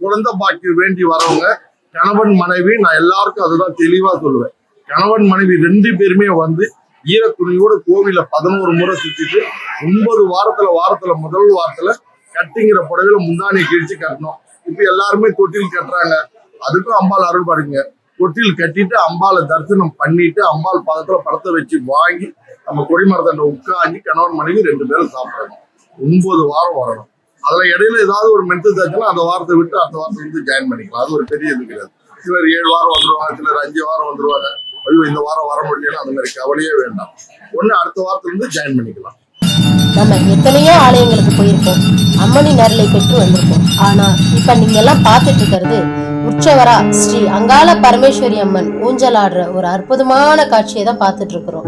குழந்தை பாக்கி வேண்டி வரவங்க கணவன் மனைவி நான் எல்லாருக்கும் அதுதான் தெளிவா சொல்லுவேன். கணவன் மனைவி ரெண்டு பேருமே வந்து ஈரத்துணியோட கோவில பதினோரு முறை சுத்திட்டு ஒன்பது வாரத்துல வாரத்துல முதல் வாரத்துல கட்டிங்கிற புடவையில முந்தானை கிழிச்சு கட்டணும். இப்ப எல்லாருமே தொட்டில் கட்டுறாங்க. அதுக்கும் அம்பாள் அருள் பாருங்க. தொட்டில் கட்டிட்டு அம்பாளை தரிசனம் பண்ணிட்டு அம்பாள் பதத்துல படத்தை வச்சு வாங்கி நம்ம கொடிமரத்தண்ட உட்காந்து கணவன் மனைவி ரெண்டு பேரும் சாப்பிடணும். ஒன்பது வாரம் வரணும். அதுல இடையில ஏதாவது ஒரு மென்டல் தாச்சுன்னா அந்த வாரத்தை விட்டு அந்த வாரத்தை வந்து ஜாயின் பண்ணிக்கலாம். அது ஒரு பெரிய இது கிடையாது. சிலர் ஏழு வாரம் வந்துருவாங்க சிலர் அஞ்சு வாரம் வந்துருவாங்க. ஐயோ இந்த வாரம் வர முடியல அந்த மாதிரி கவலையே வேண்டாம். ஒண்ணு அடுத்த வாரத்துல இருந்து ஜாயின் பண்ணிக்கலாம். நம்ம எத்தனையோ ஆலயங்களுக்கு போயிருக்கோம். அம்மனின் அருளை பெற்று வந்திருக்கோம். ஆனா இப்ப நீங்க எல்லாம் பார்த்துட்டு இருக்கிறது உற்சவரா ஸ்ரீ அங்காள பரமேஸ்வரி அம்மன் ஊஞ்சல் ஆடுற ஒரு அற்புதமான காட்சியை தான் பார்த்துட்டு இருக்கிறோம்.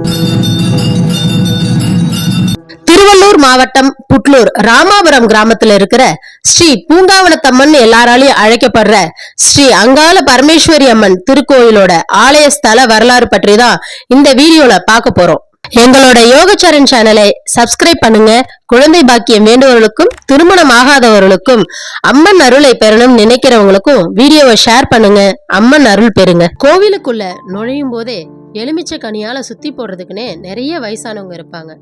திருவள்ளூர் மாவட்டம் புட்லூர் ராமாபுரம் கிராமத்துல இருக்கிற ஸ்ரீ பூங்காவனத்தம்மன் எல்லாராலையும் அழைக்கப்படுற ஸ்ரீ அங்கால பரமேஸ்வரி அம்மன் திருக்கோயிலோட ஆலய ஸ்தல வரலாறு பற்றி தான் இந்த வீடியோல பார்க்க போறோம். எங்களோட யோகச்சரன் சேனலை சப்ஸ்கிரைப் பண்ணுங்க. குழந்தை பாக்கியம் வேண்டுவர்களுக்கும் திருமணம் ஆகாதவர்களுக்கும் அம்மன் அருளை பெறணும் நினைக்கிறவங்களுக்கும் வீடியோவை ஷேர் பண்ணுங்க. அம்மன் அருள் பெறுங்க. கோவிலுக்குள்ள நுழையும் போதே எலுமிச்சை கனியால சுத்தி போடுறதுக்குன்னே நிறைய வயசானவங்க இருப்பாங்க.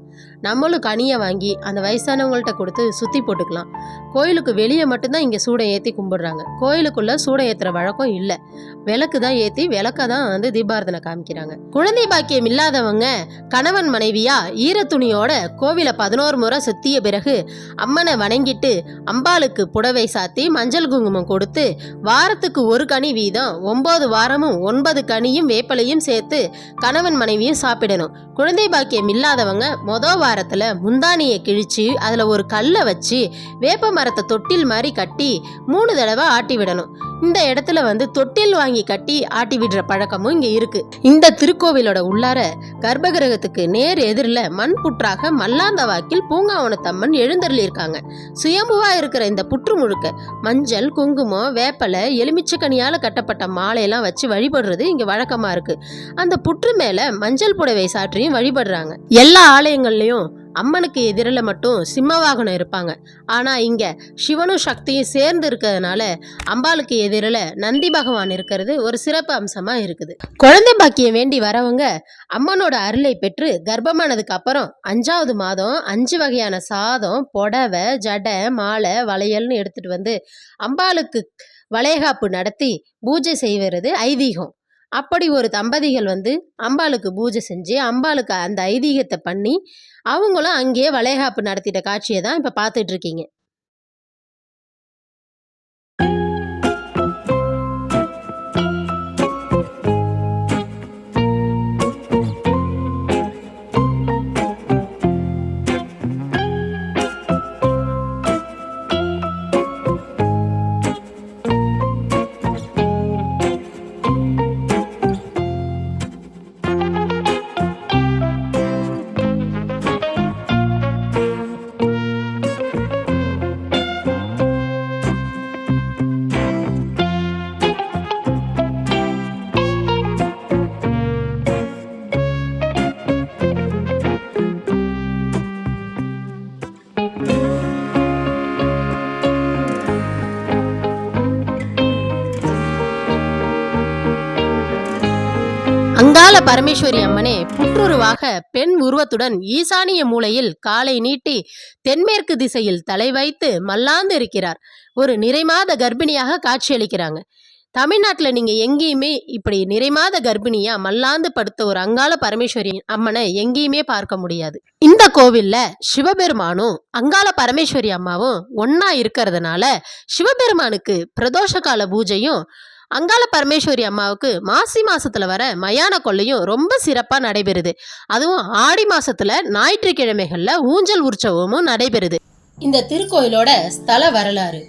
நம்மளும் கனியை வாங்கி அந்த வயசானவங்கள்ட்ட கொடுத்து சுற்றி போட்டுக்கலாம். கோயிலுக்கு வெளியே மட்டும்தான் இங்கே சூடை ஏற்றி கும்பிடுறாங்க. கோயிலுக்குள்ளே சூடை ஏற்றுற வழக்கம் இல்லை. விளக்கு தான் ஏற்றி விளக்க தான் வந்து தீபாரதனை காமிக்கிறாங்க. குழந்தை பாக்கியம் இல்லாதவங்க கணவன் மனைவியா ஈரத்துணியோட கோவிலை பதினோரு முறை சுத்திய பிறகு அம்மனை வணங்கிட்டு அம்பாளுக்கு புடவை சாத்தி மஞ்சள் குங்குமம் கொடுத்து வாரத்துக்கு ஒரு கனி வீதம் ஒன்பது வாரமும் ஒன்பது கனியும் வேப்பலையும் சேர்த்து கணவன் மனைவியும் சாப்பிடணும். குழந்தை பாக்கியம் இல்லாதவங்க மொதல் வாரத்துல முந்தானியை கிழிச்சு அதுல ஒரு கல்லை வச்சு வேப்ப மரத்தை தொட்டில் மாதிரி கட்டி மூணு தடவை ஆட்டி விடணும் இந்த இடத்துல வந்து தொட்டில் வாங்கி கட்டி ஆட்டி விடுற பழக்கமும் இங்க இருக்கு. இந்த திருக்கோவிலோட உள்ளார கர்ப்பகிரகத்துக்கு நேர் எதிரில் மண் புற்றாக மல்லாந்த வாக்கில் பூங்காவனத்தம்மன் எழுந்தருளி இருக்காங்க சுயம்புவா இருக்கிற இந்த புற்று முழுக்க மஞ்சள் குங்குமம் வேப்பலை எலுமிச்சக்கனியால் கட்டப்பட்ட மாலையெல்லாம் வச்சு வழிபடுறது இங்க வழக்கமா இருக்கு. அந்த புற்று மேல மஞ்சள் புடவை சாற்றியும் வழிபடுறாங்க. எல்லா ஆலயங்கள்லயும் அம்மனுக்கு எதிரில் மட்டும் சிம்ம வாகனம் இருப்பாங்க. ஆனால் இங்கே சிவனும் சக்தியும் சேர்ந்து இருக்கிறதுனால அம்பாளுக்கு எதிரில் நந்தி பகவான் இருக்கிறது ஒரு சிறப்பு அம்சமாக இருக்குது. குழந்தை பாக்கியம் வேண்டி வரவங்க அம்மனோட அருளை பெற்று கர்ப்பமானதுக்கு அப்புறம் அஞ்சாவது மாதம் அஞ்சு வகையான சாதம் புடவை ஜடை மாலை வளையல்னு எடுத்துகிட்டு வந்து அம்பாளுக்கு வளையகாப்பு நடத்தி பூஜை செய்வது ஐதீகம். அப்படி ஒரு தம்பதிகள் வந்து அம்பாளுக்கு பூஜை செஞ்சு அம்பாளுக்கு அந்த ஐதீகத்தை பண்ணி அவங்களும் அங்கேயே வளையகாப்பு நடத்திட்ட காட்சியை தான் இப்போ பார்த்துட்ருக்கீங்க அங்கால அங்காள பரமேஸ்வரி அம்மனே புற்றுருவாக பெண் உருவத்துடன் ஈசானிய மூலையில் காலை நீட்டி தென்மேற்கு திசையில் தலை வைத்து மல்லாந்து இருக்கிறார். ஒரு நிறைமாத கர்ப்பிணியாக காட்சியளிக்கிறாங்க. தமிழ்நாட்டில் நீங்க எங்கேயுமே இப்படி நிறைமாத கர்ப்பிணியா மல்லாந்து படுத்த ஒரு அங்காள பரமேஸ்வரி அம்மனை எங்கேயுமே பார்க்க முடியாது. இந்த கோவில்ல சிவபெருமானும் அங்காள பரமேஸ்வரி அம்மாவும் ஒன்னா இருக்கிறதுனால சிவபெருமானுக்கு பிரதோஷ கால பூஜையும் அங்காள பரமேஸ்வரி அம்மாவுக்கு மாசி மாசத்துல வர மயான கொள்ளையும் ரொம்ப சிறப்பா நடைபெறுது. அதுவும் ஆடி மாசத்துல ஞாயிற்றுக்கிழமைகள்ல ஊஞ்சல் உற்சவமும் நடைபெறுது. இந்த திருக்கோயிலோட ஸ்தல வரலாறு.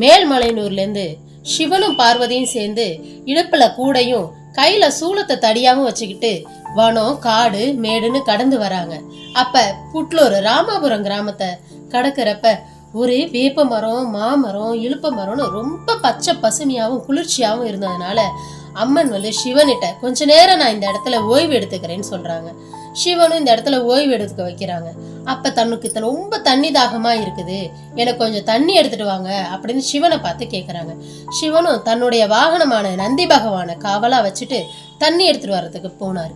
மேல்மலையனூர்லேருந்து சிவனும் பார்வதியும் சேர்ந்து இடுப்புல கூடையும் கையில சூளத்தை தடியாவும் வச்சுக்கிட்டு வனம் காடு மேடுன்னு கடந்து வராங்க. அப்ப புட்லூர் ராமாபுரம் கிராமத்தை கடக்கிறப்ப ஒரு வேப்ப மரம் மாமரம் இழுப்ப மரம்னு ரொம்ப பச்சை பசுமையாகவும் குளிர்ச்சியாகவும் இருந்ததுனால அம்மன் வந்து சிவனிட்ட கொஞ்ச நேரம் நான் இந்த இடத்துல ஓய்வு எடுத்துக்கிறேன்னு சொல்றாங்க. சிவனும் இந்த இடத்துல ஓய்வு எடுத்துக்க வைக்கிறாங்க. அப்ப தன்னுக்கு ரொம்ப தண்ணி தாகமா இருக்குது. எனக்கு கொஞ்சம் தண்ணி எடுத்துட்டு வாங்க அப்படின்னு சிவனை பார்த்து கேட்குறாங்க சிவனும் தன்னுடைய வாகனமான நந்தி பகவானை காவலா வச்சுட்டு தண்ணி எடுத்துட்டு வர்றதுக்கு போனார்.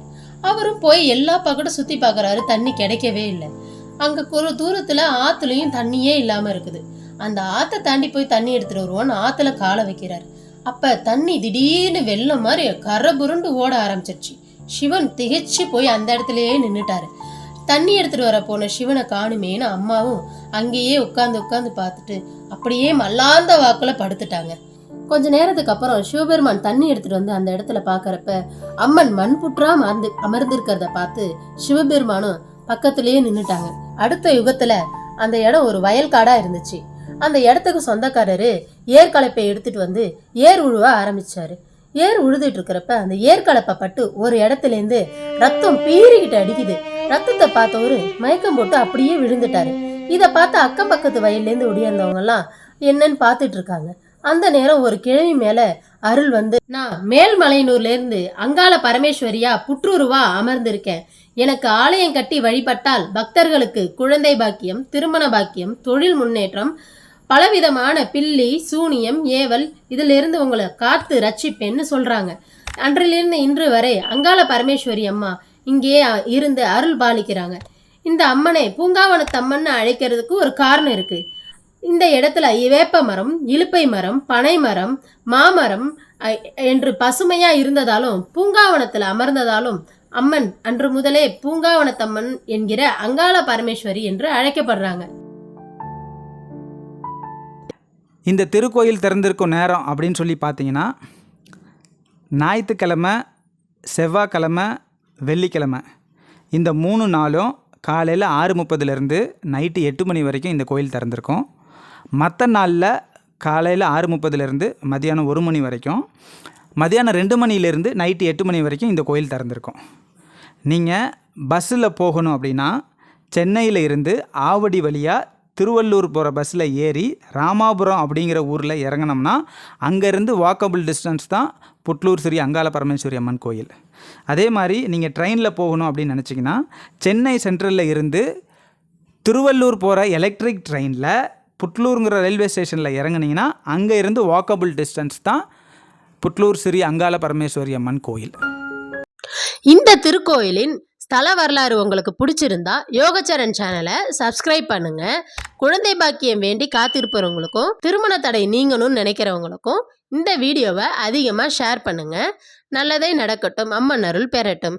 அவரும் போய் எல்லா பக்கட்டும் சுத்தி பார்க்குறாரு. தண்ணி கிடைக்கவே இல்லை. அங்கே ஒரு தூரத்தில் ஆற்றுலையும் தண்ணியே இல்லாமல் இருக்குது. அந்த ஆற்றை தாண்டி போய் தண்ணி எடுத்துகிட்டு வருவோன்னு ஆற்றுல காலை வைக்கிறாரு. அப்போ தண்ணி திடீர்னு வெள்ளம் மாதிரி கரை புருண்டு ஓட ஆரம்பிச்சிருச்சு. சிவன் திகைச்சு போய் அந்த இடத்துலயே நின்றுட்டாரு தண்ணி எடுத்துட்டு வர போன சிவனை காணுமேன்னு அம்மாவும் அங்கேயே உட்காந்து உட்காந்து பார்த்துட்டு அப்படியே மல்லாந்த வாக்குல படுத்துட்டாங்க. கொஞ்ச நேரத்துக்கு அப்புறம் சிவபெருமான் தண்ணி எடுத்துட்டு வந்து அந்த இடத்துல பாக்குறப்ப அம்மன் மண் புற்றா அமர்ந்து அமர்ந்திருக்கிறத பார்த்து சிவபெருமானும் பக்கத்திலேயே நின்னுட்டாங்க. அடுத்த யுகத்துல அந்த இடம் ஒரு வயல்காடா இருந்துச்சு. அந்த இடத்துக்கு சொந்தக்காரரு ஏர்கலப்பை எடுத்துட்டு வந்து ஏர் உழுவ ஆரம்பிச்சாரு. ஏர் உழுதுட்டு இருக்கிறப்ப அந்த ஏர்கலப்பை பட்டு ஒரு இடத்துல இருந்து ரத்தம் பீறிக்கிட்டு அடிக்குது. ரத்தத்தை பார்த்தவரு மயக்கம் போட்டு அப்படியே விழுந்துட்டாரு. இதை பார்த்து அக்கம் பக்கத்து வயல்லேருந்து ஒடியாந்தவங்க எல்லாம் என்னன்னு பார்த்துட்டு இருக்காங்க. அந்த நேரம் ஒரு கிழவி மேல அருள் வந்து நான் மேல்மலையனூர்லேருந்து அங்காள பரமேஸ்வரியா புற்றுருவா அமர்ந்திருக்கேன். எனக்கு ஆலயம் கட்டி வழிபட்டால் பக்தர்களுக்கு குழந்தை பாக்கியம் திருமண பாக்கியம் தொழில் முன்னேற்றம் பலவிதமான பில்லி சூனியம் ஏவல் இதிலிருந்து உங்களை காத்து ரட்சிப்பேன்னு சொல்றாங்க. அன்றிலிருந்து இன்று வரை அங்காள பரமேஸ்வரி அம்மா இங்கே இருந்து அருள் பாலிக்கிறாங்க. இந்த அம்மனை பூங்காவனத்தம்மன்னு அழைக்கிறதுக்கு ஒரு காரணம் இருக்குது இந்த இடத்துல வேப்ப மரம் இலுப்பை மரம் பனை மரம் மாமரம் என்று பசுமையா இருந்ததாலும் பூங்காவனத்தில் அமர்ந்ததாலும் அம்மன் அன்று முதலே பூங்காவனத்தம்மன் என்கிற அங்காள பரமேஸ்வரி என்று அழைக்கப்படுறாங்க. இந்த திருக்கோயில் திறந்திருக்கும் நேரம் அப்படின்னு சொல்லி பார்த்தீங்கன்னா ஞாயிற்றுக்கிழமை செவ்வாய்க்கிழமை வெள்ளிக்கிழமை. இந்த மூணு நாளும் காலையில் ஆறு முப்பதுலேருந்து நைட்டு எட்டு மணி வரைக்கும் இந்த கோயில் திறந்திருக்கும். மற்ற நாளில் காலையில் ஆறு முப்பதுலேருந்து மதியானம் ஒரு மணி வரைக்கும். மதியானம் ரெண்டு மணிலேருந்து நைட்டு எட்டு மணி வரைக்கும் இந்த கோயில் திறந்துருக்கும். நீங்கள் பஸ்ஸில் போகணும் அப்படின்னா சென்னையில் இருந்து ஆவடி வழியாக திருவள்ளூர் போகிற பஸ்ஸில் ஏறி ராமாபுரம் அப்படிங்கிற ஊரில் இறங்கினோம்னா அங்கேருந்து வாக்கபிள் டிஸ்டன்ஸ் தான் புட்லூர் ஸ்ரீ அங்காள பரமேஸ்வரி அம்மன் கோயில். அதே மாதிரி நீங்கள் ட்ரெயினில் போகணும் அப்படின்னு நினச்சிங்கன்னா சென்னை சென்ட்ரலில் இருந்து திருவள்ளூர் போகிற எலக்ட்ரிக் ட்ரெயினில் புட்லூருங்கிற ரயில்வே ஸ்டேஷனில் இறங்குனீங்கன்னா அங்கே இருந்து வாக்கபிள் டிஸ்டன்ஸ் தான் புட்லூர் ஸ்ரீ அங்காள பரமேஸ்வரி அம்மன் கோயில். இந்த திருக்கோயிலின் ஸ்தல வரலாறு உங்களுக்கு பிடிச்சிருந்தா யோகச்சரன் சேனலை சப்ஸ்கிரைப் பண்ணுங்க. குழந்தை பாக்கியம் வேண்டி காத்திருப்பவங்களுக்கும் திருமண தடை நீங்கணும்னு நினைக்கிறவங்களுக்கும் இந்த வீடியோவை அதிகமாக ஷேர் பண்ணுங்க. நல்லதே நடக்கட்டும் அம்மன் அருள் பெறட்டும்.